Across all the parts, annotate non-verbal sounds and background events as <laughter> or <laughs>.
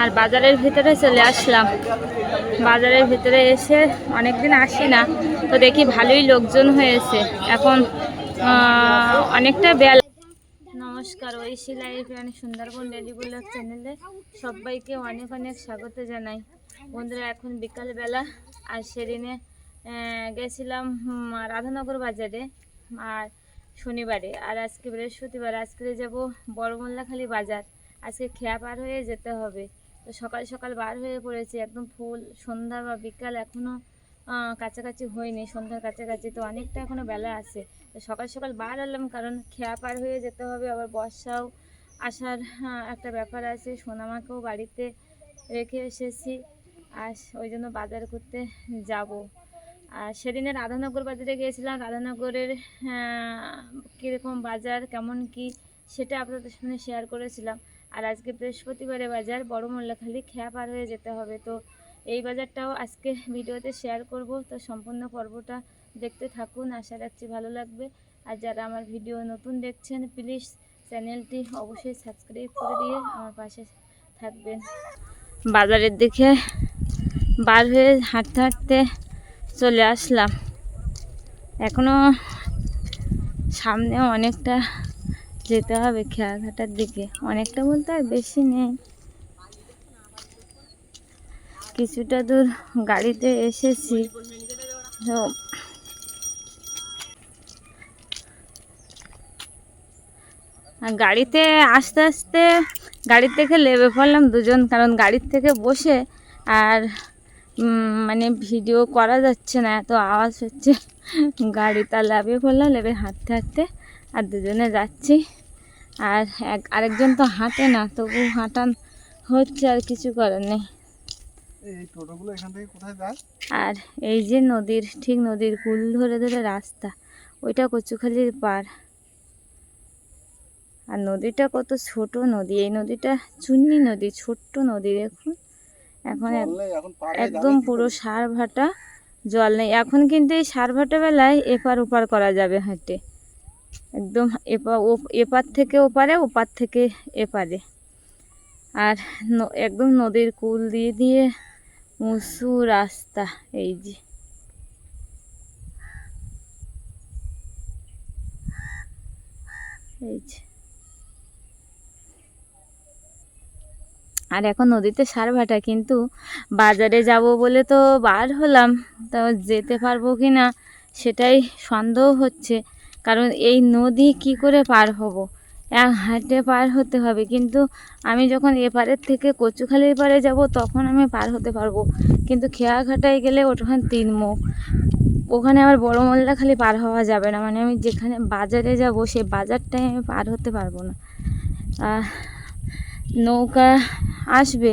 আর বাজারের ভিতরে চলে আসলাম। বাজারের ভিতরে এসে অনেকদিন আসি না, তো দেখি ভালোই লোকজন হয়েছে। এখন অনেকটা বেলা। নমস্কার, ঐশী লাইফ অনেক সুন্দরবন ডেলি চ্যানেলে সবাইকে অনেক অনেক স্বাগত জানাই। বন্ধুরা, এখন বিকালবেলা আর সেদিনে গেছিলাম রাধানগর বাজারে আর শনিবারে। আর আজকে বৃহস্পতিবার, আজকে যাব বড়মোল্লাখালী বাজার। আজকে খেয়া পার হয়ে যেতে হবে। তো সকাল সকাল বার হয়ে পড়েছে, একদম ফুল, সন্ধ্যা বা বিকাল এখনও কাছাকাছি হয়নি, সন্ধ্যার কাছাকাছি, তো অনেকটা এখনও বেলা আছে। তো সকাল সকাল বার হলাম কারণ খেয়া পার হয়ে যেতে হবে, আবার বর্ষাও আসার একটা ব্যাপার আছে। সোনামাকেও বাড়িতে রেখে এসেছি, আর ওই জন্য বাজার করতে যাব। আর সেদিনে রাধানগর বাজারে গিয়েছিলাম, রাধানগরের কীরকম বাজার, কেমন কি, সেটা আপনাদের সামনে শেয়ার করেছিলাম। আর আজকে বৃহস্পতিবারে বাজার বড় মোল্লাখালি খেয়া পার হয়ে যেতে হবে। তো এই বাজারটাও আজকে ভিডিওতে শেয়ার করব। তো সম্পূর্ণ পর্বটা দেখতে থাকুন। আশা রাখছি ভালো লাগবে। আর যারা আমার ভিডিও নতুন দেখছেন প্লিজ চ্যানেলটি অবশ্যই সাবস্ক্রাইব করে দিয়ে আমার পাশে থাকবেন। বাজারের দিকে বার হয়ে হাঁটতে হাঁটতে চলে আসলাম। এখনও সামনে অনেকটা যেতে হবে খেয়াঘাটার দিকে। অনেকটা বলতে আর বেশি নেই। কিছুটা দূর গাড়িতে এসেছি। তো গাড়িতে আস্তে আস্তে গাড়ির থেকে লেবে পড়লাম দুজন, কারণ গাড়ির থেকে বসে আর মানে ভিডিও করা যাচ্ছে না, এত আওয়াজ হচ্ছে। গাড়িটা লাভিয়ে পড়লাম, লেবে হাঁটতে হাঁটতে আর দুজনে যাচ্ছি। আর এক আরেকজন তো হাঁটে না তবু হাঁটান হচ্ছে আর কিছু করার নেই। আর এই যে নদীর ঠিক নদীর কুল ধরে ধরে রাস্তা ওইটা কচুখালির পার আর নদীটা কত ছোট নদী এই নদীটা চুন্নি নদী ছোট্ট নদী দেখুন। এখন একদম পুরো সার ভাটা জল নেই। এখন কিন্তু এই সার ভাটা বেলায় এপার ওপার করা যাবে হেঁটে। একদম এপার এপার থেকে ওপারে, ওপার থেকে এপারে। আর একদম নদীর কুল দিয়ে দিয়ে উঁচু রাস্তা এই যে। আর এখন নদীতে সার ভাটা, কিন্তু বাজারে যাব বলে তো বার হলাম, তো যেতে পারব কি না সেটাই সন্দেহ হচ্ছে। কারণ এই নদী কি করে পার হব? এক হাটে পার হতে হবে। কিন্তু আমি যখন এপারের থেকে কচুখালির পারে যাব, তখন আমি পার হতে পারব। কিন্তু খেয়াঘাটায় গেলে ওখানে তিন মুখ। ওখানে আবার বড় মোল্লা খালি পার হওয়া যাবে না। মানে আমি যেখানে বাজারে যাব, সেই বাজারটাই আমি পার হতে পারব না। নৌকা আসবে,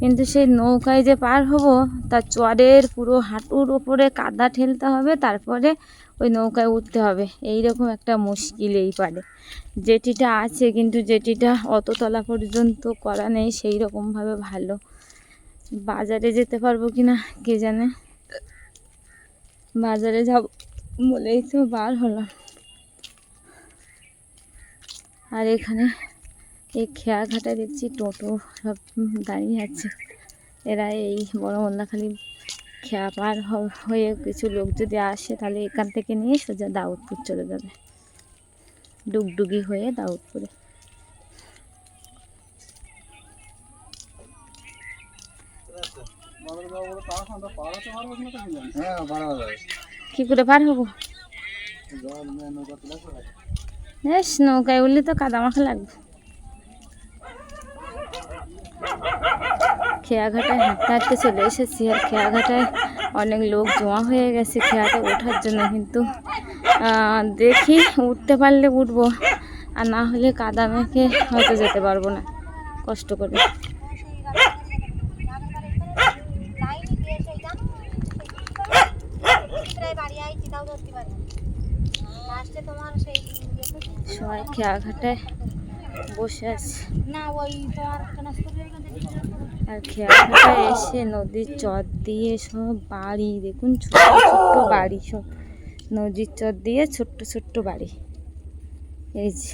কিন্তু সেই নৌকায় যে পার হব, তার চরের পুরো হাঁটুর ওপরে কাদা ঠেলতে হবে। তারপরে ওই নৌকায় উঠতে হবে। এই রকম একটা মুশকিল এই পারে। জেটিটা আছে কিন্তু জেটিটা অত তলা পর্যন্ত করা নেই সেই রকমভাবে ভালো। বাজারে যেতে পারব কি না, কে জানে? বাজারে যাব বলেই তো বার হলাম। আর এখানে এই খেয়াঘাটা দেখছি টোটো সব দাঁড়িয়ে আছে। এরা এই বড় মোল্লাখালি খেয়া পার হয়ে কিছু লোক যদি আসে তাহলে এখান থেকে নিয়ে সোজা দাউদপুর চলে যাবে। ডুগডুগি হয়ে দাউদপুরে। কি করে পার হব? বেশ, নৌকায় উঠলে তো কাদা মাখা লাগবে। খেয়াঘাটায় হাঁটতে হাঁটতে চলে এসেছি আর খেয়াঘাটায় অনেক লোক জমা হয়ে গেছে খেয়াতে ওঠার জন্য, কিন্তু দেখি উঠতে পারলে উঠবো, আর না হলে কাদা মেখে হয়তো যেতে পারব না, কষ্ট করে। সবাই খেয়াঘাটায় বসে আছে। না, ওই তোমার আর খেয়াঘাটায় এসে নদীর চর দিয়ে সব বাড়ি, দেখুন ছোট্ট ছোট্ট বাড়ি সব। নদীর চর দিয়ে ছোট্ট ছোট্ট বাড়ি। এই যে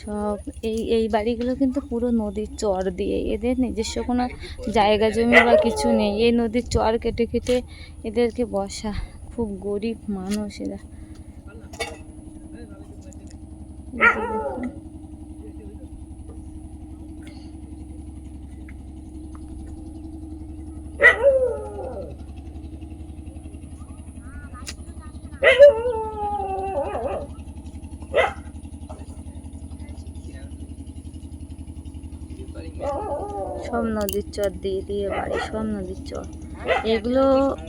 সব এই এই বাড়িগুলো কিন্তু পুরো নদীর চর দিয়ে। এদের নিজস্ব কোনো জায়গা, জমি বা কিছু নেই। এই নদীর চর কেটে কেটে এদেরকে বসা। খুব গরিব মানুষ এরা। দেখুন। সব নদীর চর দিয়ে দিয়ে বাড়ি, সব নদীর চর। এগুলো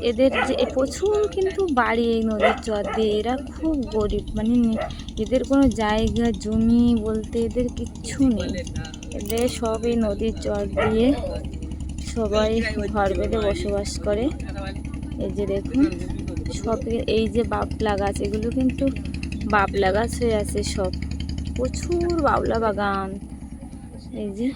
এদের যে প্রচুর কিন্তু বাড়ি এই নদীর চর দিয়ে। এরা খুব গরিব মানে এদের কোনো জায়গা, জমি বলতে এদের কিচ্ছু নেই। এদের সব এই নদীর চর দিয়ে সবাই ঘর বেঁধে বসবাস করে। এই যে দেখুন, সব এই যে বাবলা গাছ, এগুলো কিন্তু বাবলা গাছ হয়ে আছে সব। প্রচুর বাবলা বাগান। এই যে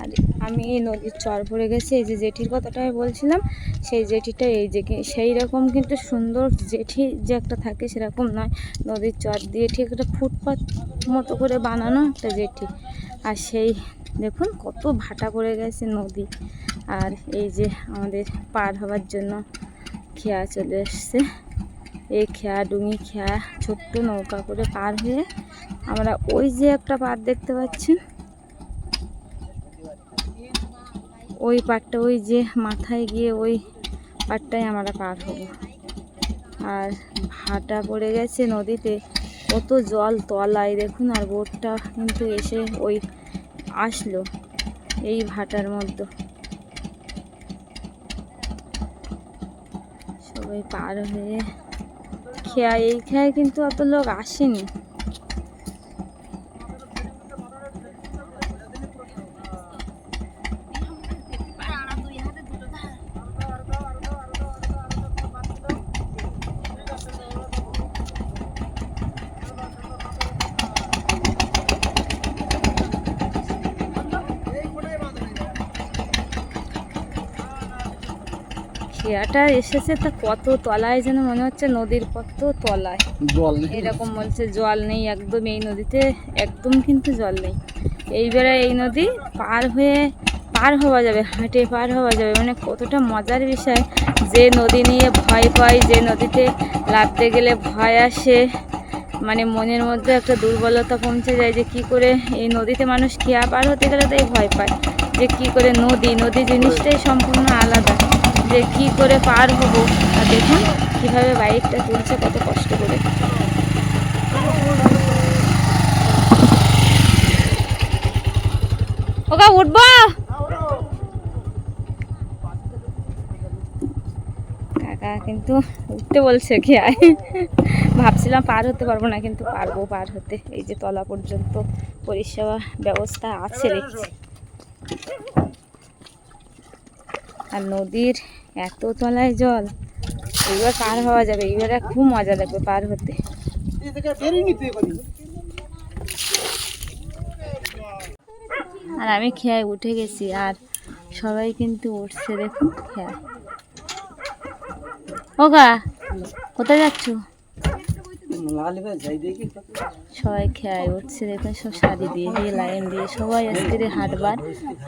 আর আমি এই নদীর চর পড়ে গেছি। এই যে জেঠির কথাটা আমি বলছিলাম, সেই জেঠিটা এই যে সেই রকম কিন্তু সুন্দর জেঠি যে একটা থাকে সেরকম নয়। নদীর চর দিয়ে ঠিক একটা ফুটপাথ মতো করে বানানো একটা জেঠি। আর সেই দেখুন কত ভাটা পড়ে গেছে নদী। আর এই যে আমাদের পার হওয়ার জন্য খেয়া চলে এসছে। এই খেয়া, ডুঙি খেয়া, ছোট্ট নৌকা করে পার হয়ে আমরা ওই যে একটা পার দেখতে পাচ্ছেন ওই পাড়টা ওই যে মাথায় গিয়ে ওই পাড়টায় আমরা পার হব। আর ভাটা পড়ে গেছে নদীতে, কত জল তলায়, দেখুন, আর বোটটা কিন্তু এসে ওই আসলো এই ভাটার মধ্যে। সবাই পার হয়ে খেয়া এই খেয়ায় কিন্তু অত লোক আসেনি। খেয়াটা এসেছে তা কত তলায় যেন মনে হচ্ছে নদীর কত তলায়। জল নেই। এরকম বলছে জল নেই একদম এই নদীতে একদম কিন্তু জল নেই। এইবারে এই নদী পার হয়ে পার হওয়া যাবে হাঁটে পার হওয়া যাবে। মানে কতটা মজার বিষয়। যে নদী নিয়ে ভয় পায় যে নদীতে লাফতে গেলে ভয় আসে মানে মনের মধ্যে একটা দুর্বলতা পৌঁছে যায় যে কি করে এই নদীতে মানুষ খেয়া পার হতে গেলে তাই ভয় পায়। যে কি করে নদী নদী জিনিসটাই সম্পূর্ণ আলাদা। যে কি করে পার হব, আর দেখুন কীভাবে বাইকটা তুলছে, কত কষ্ট করে। ওকা উঠবো? কাকা কিন্তু উঠতে বলছে খেয়ায় ভাবছিলাম পার হতে পারব না, কিন্তু পারব পার হতে। এই যে তলা পর্যন্ত পরিষেবা ব্যবস্থা আছে। দেখছি আর নদীর এত তলায় জল এবার পার হওয়া যাবে এইবারে খুব মজা লাগবে পার হতে। আর আমি খেয়ায় উঠে গেছি, আর সবাই কিন্তু উঠছে, দেখুন খেয়ায়। ওগা, কোথায় যাচ্ছ? সবাই খেয়ায় উঠছে, দেখুন সব শাড়ি দিয়ে দিয়ে লাইন দিয়ে সবাই আজকে হাটবার,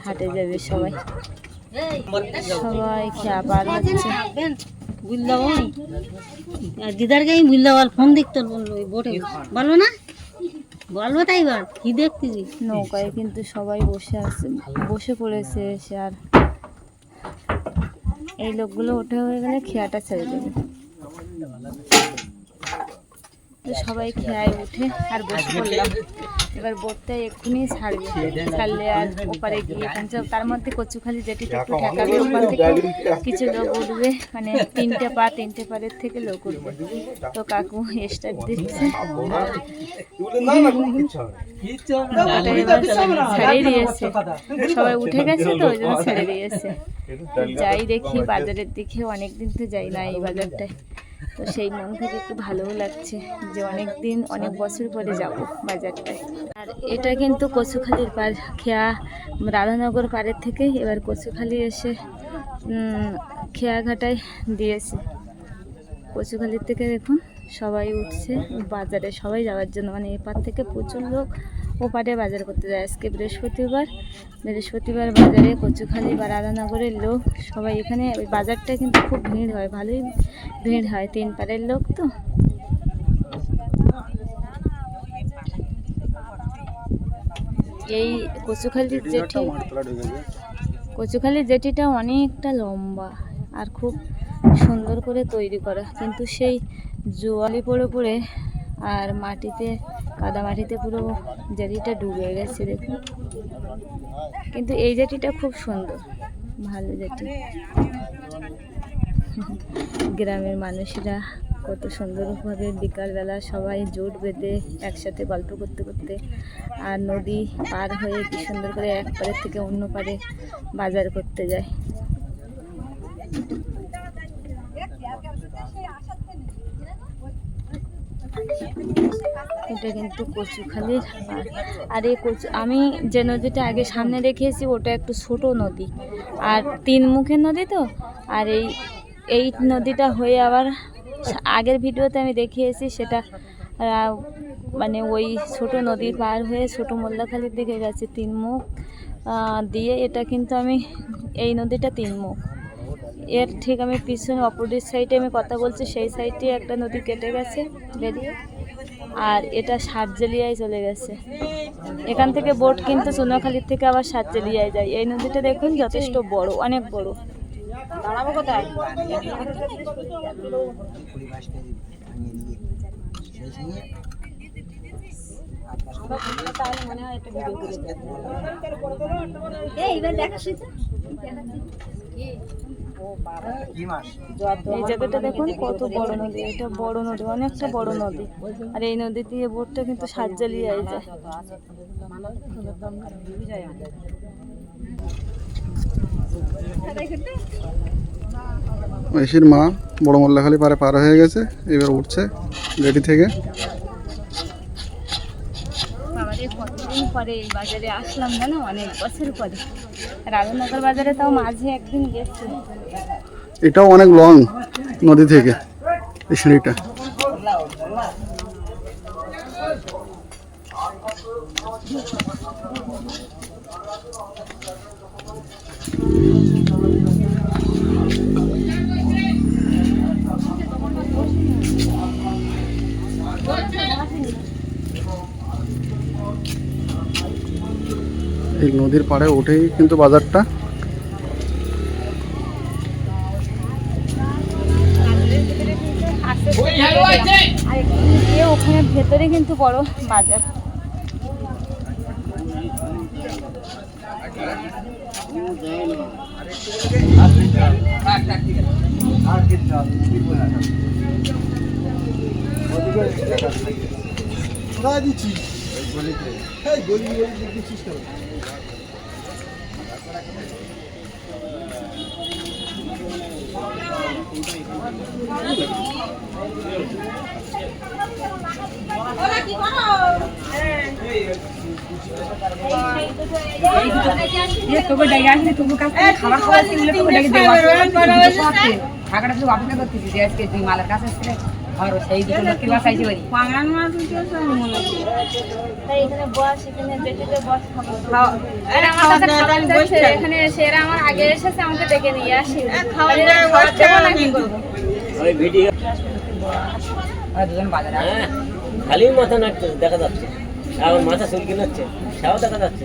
হাটে যাবে সবাই। সবাই খেয়া পার হচ্ছে বুঝলাম। দিদারকে আমি বুঝলাম ফোন দেখতে বলল বোটে। বলব না? বলব তাই বল কি দেখতেছি নৌকায় কিন্তু সবাই বসে আছে বসে পড়েছে এসে আর। এই লোকগুলো ওঠা হয়ে গেলে খেয়াটা ছেড়ে দেবে। সবাই খেয়ায় উঠে আর বসে পড়লাম। এবার বোটটা এক্ষুনি ছাড়বে। ছাড়লে আর ওপারে গিয়ে পৌঁছে তার মধ্যে কচুখালি যেটি একটু ঠেকাবে ওপার থেকে কিছু লোক উঠবে। মানে তিনটে পা তিনটে পারের থেকে লোক উঠবে। তো কাকু স্টার্ট দিচ্ছে। ছেড়ে দিয়েছে। সবাই উঠে গেছে তো ওই জন্য ছেড়ে দিয়েছে। যাই দেখি বাজারের দিকে অনেকদিন তো যাই না এই বাজারটায়। তো সেই মন থেকে একটু ভালোও লাগছে যে অনেক দিন অনেক বছর পরে যাব বাজারটায়। আর এটা কিন্তু কচুখালির পার খেয়া রাধানগর পাড়ের থেকে এবার কচুখালি এসে খেয়াঘাটায় দিয়েছে। কচুখালির থেকে দেখুন সবাই উঠছে, বাজারে সবাই যাওয়ার জন্য। মানে এপার থেকে প্রচুর লোক ওপারে বাজার করতে যায়। আজকে বৃহস্পতিবার বৃহস্পতিবার বাজারে কচুখালি বা রাধানগরের লোক সবাই এখানে। ওই বাজারটা কিন্তু খুব ভিড় হয়, ভালোই ভিড় হয় তিন পাড়ের লোক তো। এই কচুখালির ঢুকেছে কচুখালির জেটিটা অনেকটা লম্বা আর খুব সুন্দর করে তৈরি করা। কিন্তু সেই জোয়ালি পড়ে পড়ে আর মাটিতে কাদা মাটিতে পুরো জেটিটা ডুবে গেছে দেখুন। কিন্তু এই জেটিটা খুব সুন্দর ভালো জেটি গ্রামের মানুষেরা কত সুন্দরভাবে বিকালবেলা সবাই জোট বেঁধে একসাথে গল্প করতে করতে, আর নদী পার হয়ে কি সুন্দর করে এক পারের থেকে অন্য পারে বাজার করতে যায়। এটা কিন্তু কচুখালির আর এই কচু আমি যে নদীটা আগে সামনে রেখেছি, ওটা একটু ছোট নদী। আর তিন মুখের নদী তো? আর এই এই নদীটা হয়ে আবার আগের ভিডিওতে আমি দেখিয়েছি, সেটা মানে ওই ছোট নদী পার হয়ে ছোট মোল্লাখালির দিকে গেছে তিন মুখ দিয়ে এটা কিন্তু আমি, এই নদীটা তিন মুখ। এর ঠিক আমি পিছনে অপোজিট সাইডে আমি কথা বলছি, সেই সাইডে একটা নদী কেটে গেছে বেরিয়ে, আর এটা সাতজেলিয়ায় চলে গেছে। এখান থেকে বোট কিন্তু সোনাখালির থেকে আবার সাতজেলিয়ায় যায়। এই নদীটা দেখুন যথেষ্ট বড়, অনেক বড়। দাঁড়াবো কোথায়? এই জায়গাটা দেখুন কত বড় নদী। এটা বড় নদী অনেকটা বড় নদী। আর এই নদী দিয়ে বোটটা কিন্তু সাতজালিয়ায় যায়। ঐশীর মা বড় মোল্লাখালি পারে পার হয়ে গেছে এবার উঠছে রেডি থেকে। কতদিন পরে এই বাজারে আসলাম জানো? অনেক বছর পরে। রাজনগর বাজারে তাও মাঝে একদিন গেছি। এটাও অনেক লং নদী থেকে এই সিঁড়িটা। এই নদীর পাড়ে উঠেই কিন্তু বাজারটা। ওখানে ভেতরে কিন্তু বড় বাজার তোকে ডেকে আসলে তোকে কাছ থেকে খাবার খাওয়া ছিল তোকে ডেকে দেওয়া টাকাটা শুধু আপনি করতে দিদি আজকে তুই মালের কাছে আসলে আর সেই দুটো লোকের বাসায় এসে বাড়ি তাই এখানে বস এখানে যেটিতে বস এরা আমার কাছে খাবার চাইছে, এখানে এসে আমার আগে এসেছে আমাকে ডেকে নিয়ে আসি। না কি করব? আর দুজন বাজারে হ্যাঁ খালি মাথা নাড়ছে দেখা যাচ্ছে। আমার মাথা চুলকি নাচ্ছে সেও দেখা যাচ্ছে।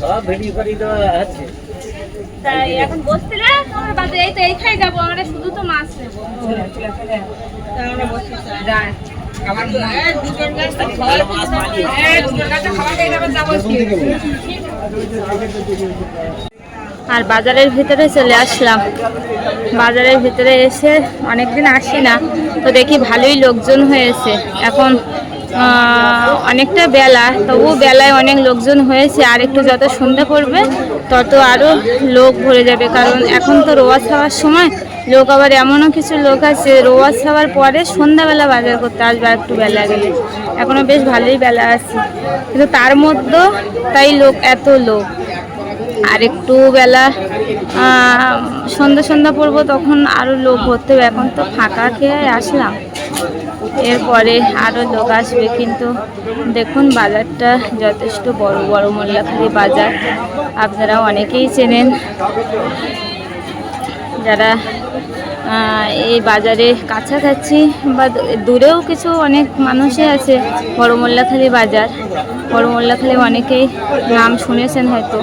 সব ভিডিও করে দেওয়া হচ্ছে। তাই এখন আমার বাদে এই তো এইখানে যাব আমরা শুধু তো মাছ নেব। হ্যাঁ, আর বাজারের ভিতরে চলে আসলাম। বাজারের ভিতরে এসে অনেকদিন আসি না, তো দেখি ভালোই লোকজন হয়েছে। এখন অনেকটা বেলা। তবু বেলায় অনেক লোকজন হয়েছে, আর একটু যত সন্ধ্যা পড়বে, তত আরও লোক ভরে যাবে। কারণ এখন তো রোয়া খাওয়ার সময়, লোক আবার এমনও কিছু লোক আছে রোয়া খাওয়ার পরে সন্ধ্যাবেলা বাজার করতে আসবে একটু বেলা গেলে। এখনও বেশ ভালোই বেলা আছে। কিন্তু তার মধ্যেও তাই লোক, এত লোক। আর একটু বেলা সন্ধ্যা সন্ধ্যা পড়ব, তখন আরও লোক ভর্তি হবে। এখন তো ফাঁকা খেয়ে আসলাম। এরপরে আরও লোক আসবে, কিন্তু দেখুন বাজারটা যথেষ্ট বড় বড় মোল্লাখালি বাজার। আপনারা অনেকেই চেনেন যারা এই বাজারে কাছাকাছি বা দূরেও কিছু অনেক মানুষই আছে, বড় মোল্লাখালি বাজার। বড় মোল্লাখালি অনেকেই নাম শুনেছেন হয়তো।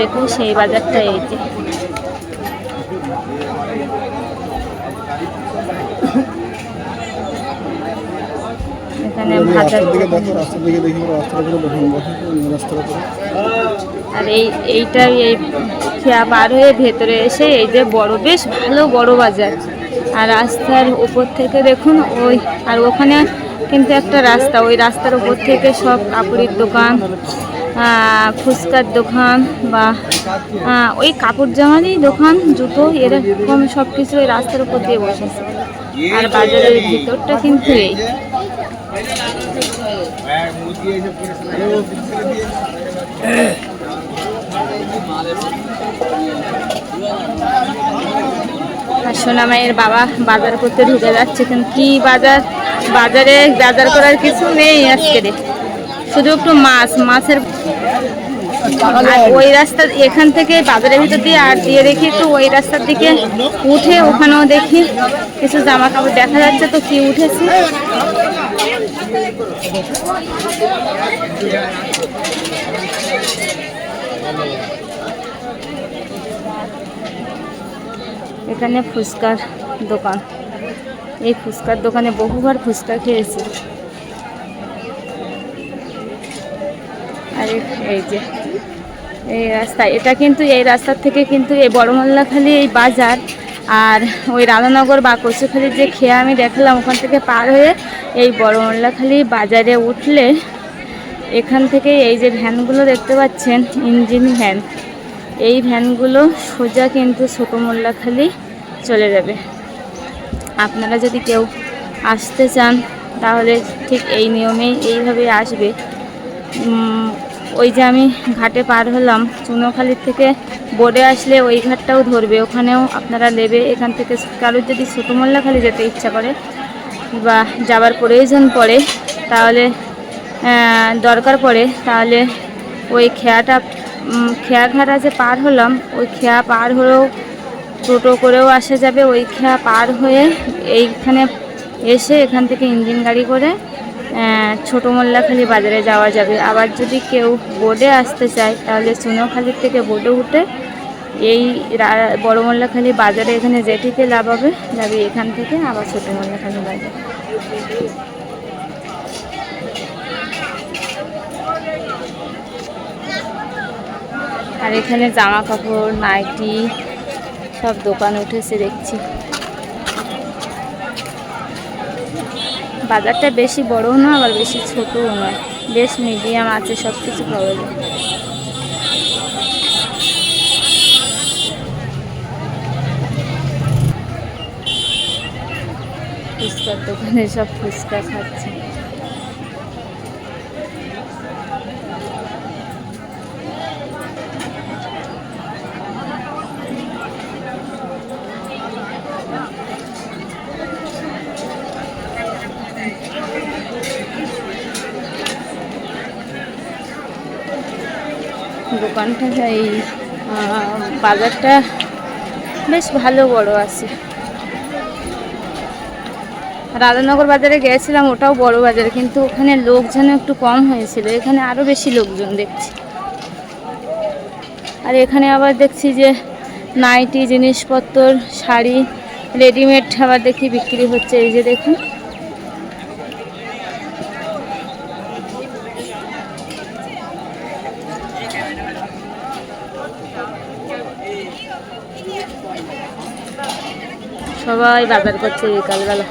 দেখুন সেই বাজারটা এই যে এখানে ভাজা রাস্তার দিকে দেখো রাস্তার দিকে দেখি রাস্তার উপরে দেখুন দেখো উপরে আর এই এইটা এই খেয়া পার হয়ে ভেতরে এসে এই যে বড় বেশ ভালো বড় বাজার। আর রাস্তার উপর থেকে দেখুন ওই আর ওখানে কিন্তু একটা রাস্তা ওই রাস্তার উপর থেকে সব কাপড়ের দোকান ফুচকার দোকান বা ওই কাপড় জামারই দোকান জুতো এরকম সব কিছু ওই রাস্তার উপর দিয়ে বসেছে। আর বাজারের ভিতরটা কিন্তু এই। আর সোনামাইয়ের বাবা বাজার করতে ঢুকে যাচ্ছে, কিন্তু কি বাজার? বাজারে বাজার করার কিছু নেই আজকে শুধু একটু মাছ, মাছের ওই রাস্তা এখান থেকে বাজারের ভিতর দিয়ে আর দিয়ে দেখি একটু ওই রাস্তার দিকে উঠে ওখানেও দেখি। কিছু জামা কাপড় দেখা যাচ্ছে তো কি উঠেছে। এখানে ফুচকার দোকান। এই ফুচকার দোকানে বহুবার ফুচকা খেয়েছি। আর, এই- যে, এই রাস্তা এটা কিন্তু এই রাস্তার থেকে কিন্তু এই বড়মল্লাখালি এই বাজার আর ওই রাধানগর বা কচুখালির যে খেয়া আমি দেখালাম, ওখান থেকে পার হয়ে এই বড় মোল্লাখালি বাজারে উঠলে এখান থেকে এই যে ভ্যানগুলো দেখতে পাচ্ছেন, ইঞ্জিন ভ্যান। এই ভ্যানগুলো সোজা কিন্তু ছোটো মোল্লাখালি চলে যাবে। আপনারা যদি কেউ আসতে চান, তাহলে ঠিক এই নিয়মেই এইভাবেই আসবে। ওই যে আমি ঘাটে পার হলাম, চুনোখালির থেকে বোর্ডে আসলে ওই ঘাটটাও ধরবে, ওখানেও আপনারা নেবে, এখান থেকে কারোর যদি ছোটো যেতে ইচ্ছা করে বা যাবার প্রয়োজন পড়ে, তাহলে দরকার পড়ে, তাহলে ওই খেয়াটা খেয়াঘাট আছে পার হলাম, ওই খেয়া পার হলেও টোটো করেও আসা যাবে, ওই খেয়া পার হয়ে এইখানে এসে এখান থেকে ইঞ্জিন গাড়ি করে ছোটো মোল্লাখালি বাজারে যাওয়া যাবে। আবার যদি কেউ বোর্ডে আসতে চায়, তাহলে চুনোখালির থেকে বোর্ডে উঠে এই বড় মোল্লাখালি বাজারে এখানে জেটিতে লাভাবে যাবে, এখান থেকে আবার ছোটো মোল্লাখালি বাজার। আর এখানে জামা কাপড় নাইটি সব দোকান উঠেছে দেখছি। বাজারটা বেশি বড়ও নয় আবার বেশি ছোটও নয় বেশ মিডিয়াম আছে সব কিছু পাওয়া যায়। ফুচকার দোকানে সব ফুচকা খাচ্ছে। দোকানটা এই বাজারটা বেশ ভালো বড় আছে। রাধানগর বাজারে গিয়েছিলাম, ওটাও বড় বাজার, কিন্তু ওখানে লোকজন একটু কম হয়েছিল। এখানে আরও বেশি লোকজন দেখছি। আর এখানে আবার দেখছি যে নাইটি, জিনিসপত্র, শাড়ি, রেডিমেড আবার দেখি বিক্রি হচ্ছে। এই যে দেখুন। সবাই বাজার করছে বিকালবেলা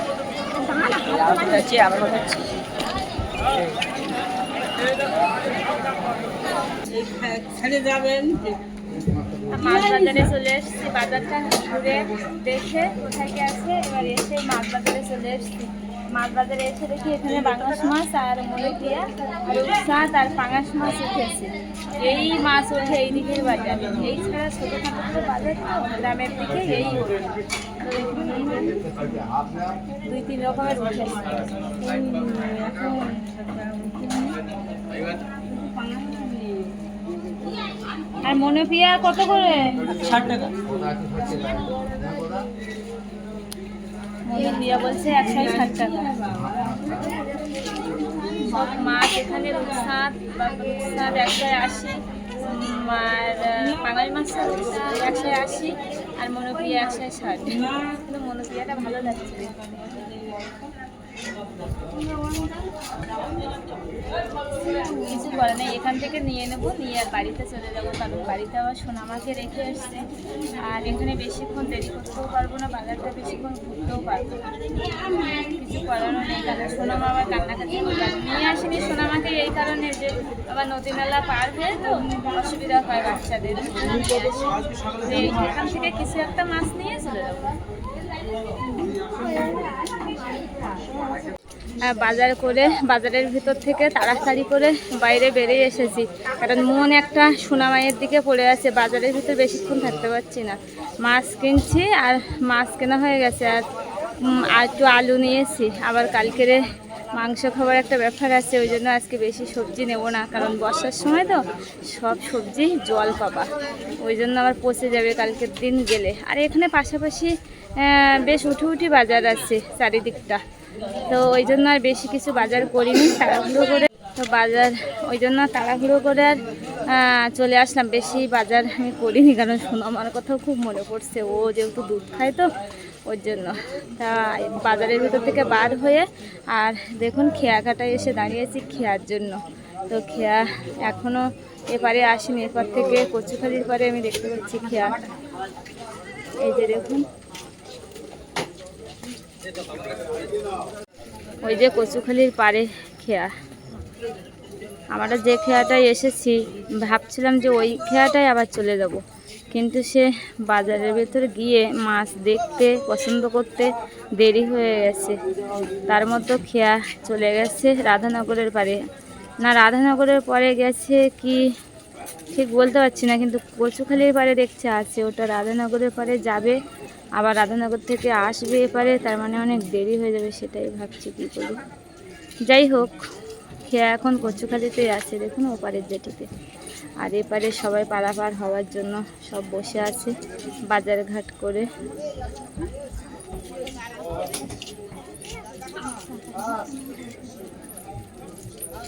মাছ বাজারে চলে এসেছি বাজারটা ঘুরে দেখে কোথায় কি আছে এবার এসে মাছ বাজারে চলে এসেছি। মাছ বাজারে এসে দেখি এখানে বাংলাস মাছ আর আর উৎসাহ আর পাঙাশ মাছ উঠেছে এই মাছ ওঠে এই দিকের বাজারে। এই ছাড়া ছোটোখাটো বাজার গ্রামের দিকে এই। দুই তিন রকমের আর মনোপিয়া কত করে? ষাট টাকা। মনোপিয়া বলছে একশো ষাট টাকা। মাছ এখানে রূপসাঁত রূপসাঁত একশো আশি। আর আহ, বাঙালি মাছের একশো আশি। আর মনোপ্রিয়া একশো ষাট কিন্তু মনোপ্রিয়াটা ভালো লাগছে। কিছু করে না এখান থেকে নিয়ে নেব, নিয়ে আর বাড়িতে চলে যাব, কারণ বাড়িতে আবার সোনামাকে রেখে এসছে। আর এখানে বেশিক্ষণ দেরি করতেও পারব না, বাজারটা বেশিক্ষণ ঘুরতেও পারব না। কিছু করারও নেই, কারণ সোনামা আবার কান্নাকাটি নিয়ে আসিনি সোনামাকে এই কারণে যে আবার নদী নালা পার হয়ে তো অসুবিধা হয় বাচ্চাদের। এখান থেকে কিছু একটা মাছ নিয়ে চলে যাব আর বাজার করে, বাজারের ভিতর থেকে তাড়াতাড়ি করে বাইরে বেরিয়ে এসেছি। কারণ মন একটা সোনামাইয়ের দিকে পড়ে আছে, বাজারের ভিতর বেশিক্ষণ থাকতে পারছি না। মাছ কিনছি আর মাছ কেনা হয়ে গেছে। আর আর একটু আলু নিয়েছি। আবার কালকের মাংস খাবার একটা ব্যাপার আছে, ওই জন্য আজকে বেশি সবজি নেব না। কারণ বর্ষার সময় তো সব সবজি জল পাবা। ওই জন্য আবার পচে যাবে কালকের দিন গেলে। আর এখানে পাশাপাশি বেশ উঠে উঠি বাজার আছে চারিদিকটা। তো ওই জন্য আর বেশি কিছু বাজার করিনি, তাড়াহুড়ো করে। তো বাজার, ওই জন্য তাড়াহুড়ো করে আর চলে আসলাম। বেশি বাজার আমি করিনি, কারণ শোনো, আমার কথাও খুব মনে পড়ছে। ও যেহেতু দুধ খায় তো ওর জন্য। তা বাজারের ভিতর থেকে বার হয়ে আর দেখুন, খেয়া কাটায় এসে দাঁড়িয়েছি খেয়ার জন্য। তো খেয়া এখনও এপারে আসেনি, এপার থেকে কচুখালির পারে আমি দেখতে পাচ্ছি খেয়া। এই যে দেখুন। ওই যে কচুখালির পারে খেয়া। আমরা যে খেয়াটায় এসেছি, ভাবছিলাম যে ওই খেয়াটাই আবার চলে যাব। কিন্তু সে বাজারের ভেতরে গিয়ে মাছ দেখতে, পছন্দ করতে দেরি হয়ে গেছে। তার মধ্যে খেয়া চলে গেছে রাধানগরের পারে না, রাধানগরের পরে গেছে কি ঠিক বলতে পারছি না, কিন্তু কচুখালির পারে দেখছে আছে। ওটা রাধানগরের পারে যাবে আবার রাধানগর থেকে আসবে এপারে, তার মানে অনেক দেরি হয়ে যাবে সেটাই ভাবছি কী করি। যাই হোক খেয়া এখন কচুখালিতেই আছে, দেখুন ওপারের জেটিতে আর এপারে সবাই পারাপার হওয়ার জন্য সব বসে আছে, বাজার ঘাট করে।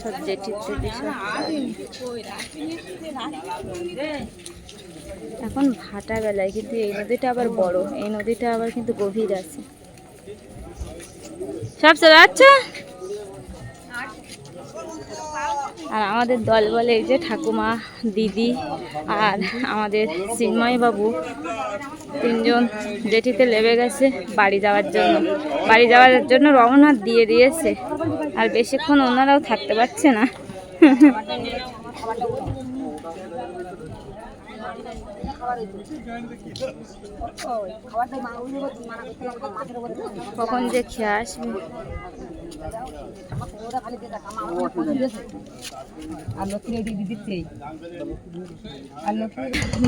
সব জেটির থেকে সব। এখন ভাটা বেলায় কিন্তু এই নদীটা আবার বড়, এই নদীটা আবার কিন্তু গভীর আছে। সব যাচ্ছে? আর আমাদের দল বলে এই যে ঠাকুমা, দিদি আর আমাদের বাবু তিনজন জেঠিতে লেবে গেছে বাড়ি যাওয়ার জন্য। বাড়ি যাওয়ার জন্য রওনা দিয়ে দিয়েছে। আর বেশিক্ষণ ওনারাও থাকতে পারছে না। <laughs> কখন যে খেয়ে আসবে?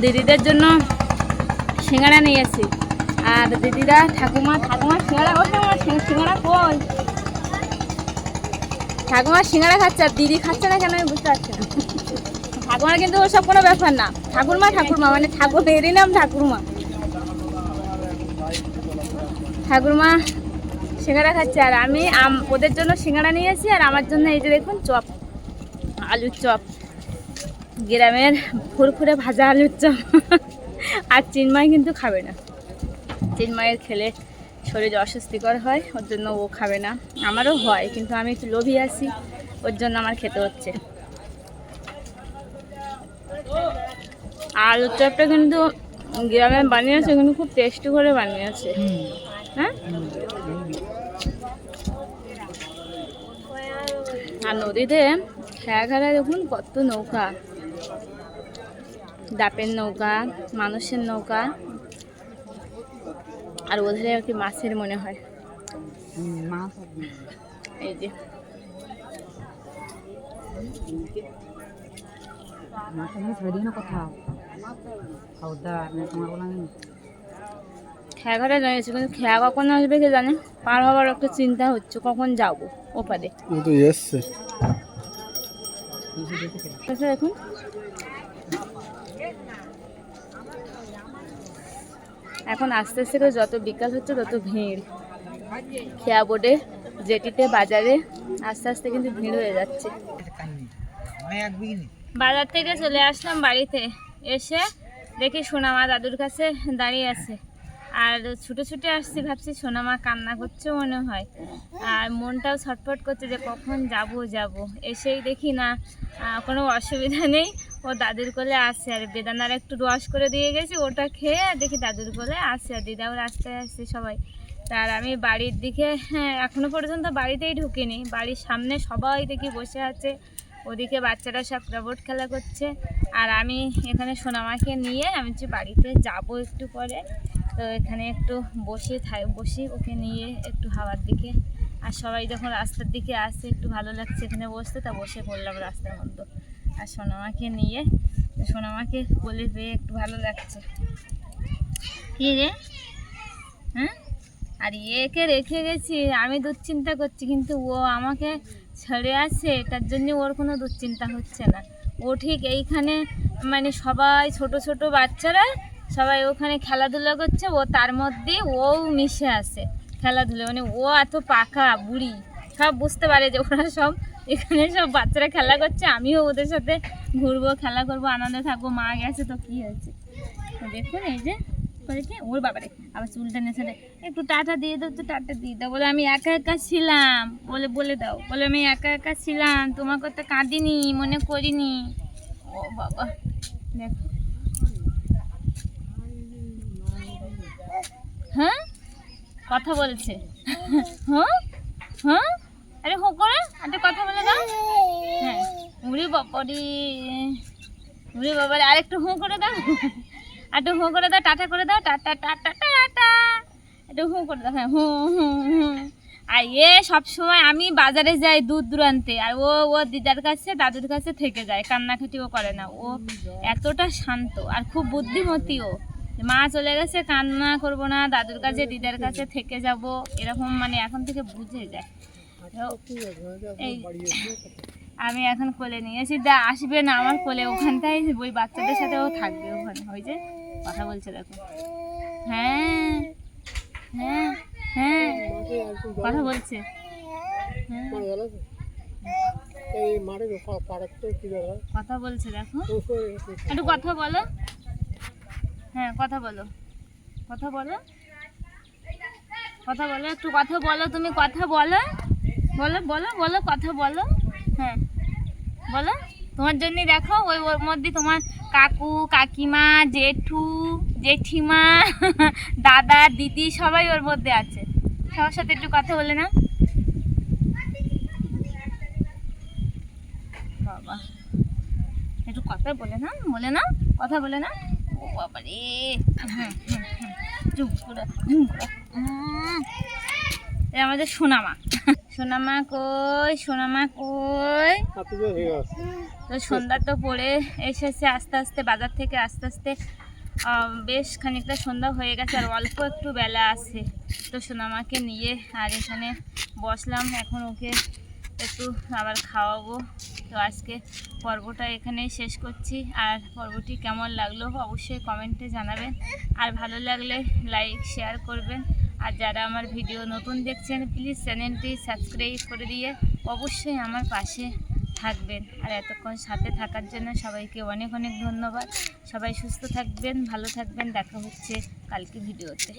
দিদিদের জন্য সিঙ্গাড়া নিয়েছি আর দিদিরা ঠাকুমা ঠাকুমা সিঙ্গাড়া করছে আমার কই? ঠাকুমা সিঙ্গাড়া খাচ্ছে আর দিদি খাচ্ছে না কেন আমি বুঝতে পারছি না। ঠাকুমার কিন্তু ওসব কোনো ব্যাপার না। ঠাকুরমা ঠাকুরমা মানে ঠাকুর নাম ঠাকুরমা। ঠাকুরমা সিঙ্গাড়া খাচ্ছে, আর আমি ওদের জন্য সিঙ্গাড়া নিয়েছি আর আমার জন্য এই যে দেখুন চপ, আলুর চপ। গ্রামের ফুরফুরে ভাজা আলুর চপ। আর চিন্ময় কিন্তু খাবে না। চিন্ময়ের খেলে শরীর অস্বস্তিকর হয়, ওর জন্য ও খাবে না। আমারও হয়, কিন্তু আমি একটু লোভী আছি, ওর জন্য আমার খেতে হচ্ছে। আলুর চপটা কিন্তু গ্রামে বানিয়েছে কিন্তু খুব টেস্টি করে বানিয়েছে। হ্যাঁ? আর নদীতে খেয়া খেলা দেখুন কত নৌকা। ডাপের নৌকা মানুষের নৌকা। আর ওধারে কি মাছের মনে হয়। এই যে। মাছ আমি ছেড়ে না কোথাও খবরদার আমি তোমার বললাম খেয়া ঘরে রয়েছে কিন্তু খেয়া কখন আসবে কে জানে? পার হওয়ার একটা চিন্তা হচ্ছে কখন যাব ওপারে? তো এসছে। এখন। এখন আস্তে আস্তে করে যত বিকাল হচ্ছে তত ভিড়। খেয়া বোর্ডে জেটিতে বাজারে আস্তে আস্তে কিন্তু ভিড় হয়ে যাচ্ছে। বাজার থেকে চলে আসলাম বাড়িতে। এসে দেখি সোনামা দাদুর কাছে দাঁড়িয়ে আছে। আর ছুটে ছুটে আসছি, ভাবছি সোনামা কান্না করছে মনে হয়। আর মনটাও ছটফট করছে যে কখন যাব যাব। এসেই দেখি না কোনো অসুবিধা নেই। ও দাদুর কোলে আসছে আর বেদানার একটু রস করে দিয়ে গেছি, ওটা খেয়ে আর দেখি দাদুর কোলে আসছে আর দিদাও রাস্তায় আসছে সবাই। তার আমি বাড়ির দিকে হ্যাঁ এখনও পর্যন্ত বাড়িতেই ঢুকিনি। বাড়ির সামনে সবাই দেখি বসে আছে। ওদিকে বাচ্চারা সব রবট খেলা করছে। আর আমি এখানে সোনামাকে নিয়ে আমি যে বাড়িতে যাব একটু পরে, তো এখানে একটু বসে থাই, বসি ওকে নিয়ে একটু হাওয়ার দিকে। আর সবাই যখন রাস্তার দিকে আসছে একটু ভালো লাগছে এখানে বসতে, তা বসে পড়লাম রাস্তার মধ্যে। আর সোনামাকে নিয়ে, সোনামাকে বলে পেয়ে একটু ভালো লাগছে। কি রে? হ্যাঁ? আর একে রেখে গেছি, আমি দুশ্চিন্তা করছি, কিন্তু ও আমাকে ছেড়ে আসছে তার জন্য ওর কোনো দুশ্চিন্তা হচ্ছে না। ও ঠিক এইখানে মানে সবাই ছোট ছোট বাচ্চারা সবাই ওখানে খেলাধুলা করছে, ও তার মধ্যে ও মিশে আছে খেলাধুলা। মানে ও এত পাকা, বুড়ি, সব বুঝতে পারে যে ওরা সব এখানে সব বাচ্চারা খেলা করছে, আমিও ওদের সাথে ঘুরবো, খেলা করব, আনন্দে থাকব, মা গেছে তো কী হয়েছে? দেখুন এই যে করেছে, ওর বাবারে আবার চুলটা নেছে একটু টাটা দিয়ে দাও তো, টাটা দিয়ে দাও। বলে, আমি একা একা ছিলাম। বলে বলে দাও। বলে, আমি একা একা ছিলাম তোমার কথা কাঁদিনি, মনে করিনি। ও বাবা, দেখো। হ্যাঁ? কথা বলছে। হ্যাঁ? হ্যাঁ? আরে, হো করে একটা কথা বলে দাও। হ্যাঁ উড়ি বাবারি, উড়ি বাবারে, আরেকটু হু করে দাও। একটু হু করে দাও, টাটা করে দাও, টাটা টাটা টাটা একটু হু করে দাও হ্যাঁ হু হু হু। আর এ সবসময় আমি বাজারে যাই দূর দূরান্তে, আর ও ও দিদার কাছে, দাদুর কাছে থেকে যায়, কান্নাকাটিও করে না। ও এতটা শান্ত আর খুব বুদ্ধিমতী ও। মা চলে গেছে, কান্না করব না, দাদুর কাছে, দিদার কাছে থেকে যাব। এরকম মানে এখন থেকে বুঝে যায়। এই, আমি এখন কোলে নিয়েছি দা আসবে না আমার কোলে, ওখানটায় ওই বাচ্চাদের সাথে ও থাকবে ওখানে, ওই যে কথা বলছে, দেখো। হ্যাঁ হ্যাঁ হ্যাঁ কথা বলছে। কথা বলছে, দেখো। একটু কথা বলো। হ্যাঁ কথা বলো। কথা বলো। কথা বলো, একটু কথা বলো, তুমি কথা বলো। বলো বলো বলো, কথা বলো। হ্যাঁ বলো। তোমার জন্যই দেখো ওই ওর মধ্যে তোমার কাকু কাকিমা জেঠু জেঠিমা <laughs> দাদা দিদি সবাই ওর মধ্যে আছে। সবার সাথে একটু কথা বলে না বাবা। একটু কথা বলে না বলে না কথা বলে না ও বাবা রে। করে, হুম। করে। আমাদের সোনামা। সোনামা কই সোনামা কই? তো সন্ধ্যা তো পড়ে এসেছে আস্তে আস্তে বাজার থেকে আস্তে আস্তে বেশ খানিকটা সন্ধ্যা হয়ে গেছে আর অল্প একটু বেলা আছে। তো সোনামাকে নিয়ে আর এখানে বসলাম এখন ওকে একটু আবার খাওয়াবো। তো আজকে পর্বটা এখানেই শেষ করছি। আর পর্বটি কেমন লাগল অবশ্যই কমেন্টে জানাবেন। আর ভালো লাগলে লাইক শেয়ার করবেন। আর যারা আমার ভিডিও নতুন দেখছেন প্লিজ চ্যানেলটি সাবস্ক্রাইব করে দিয়ে অবশ্যই আমার পাশে থাকবেন। আর এতক্ষণ সাথে থাকার জন্য সবাইকে অনেক অনেক ধন্যবাদ। সবাই সুস্থ থাকবেন, ভালো থাকবেন। দেখা হচ্ছে কালকে ভিডিওতে।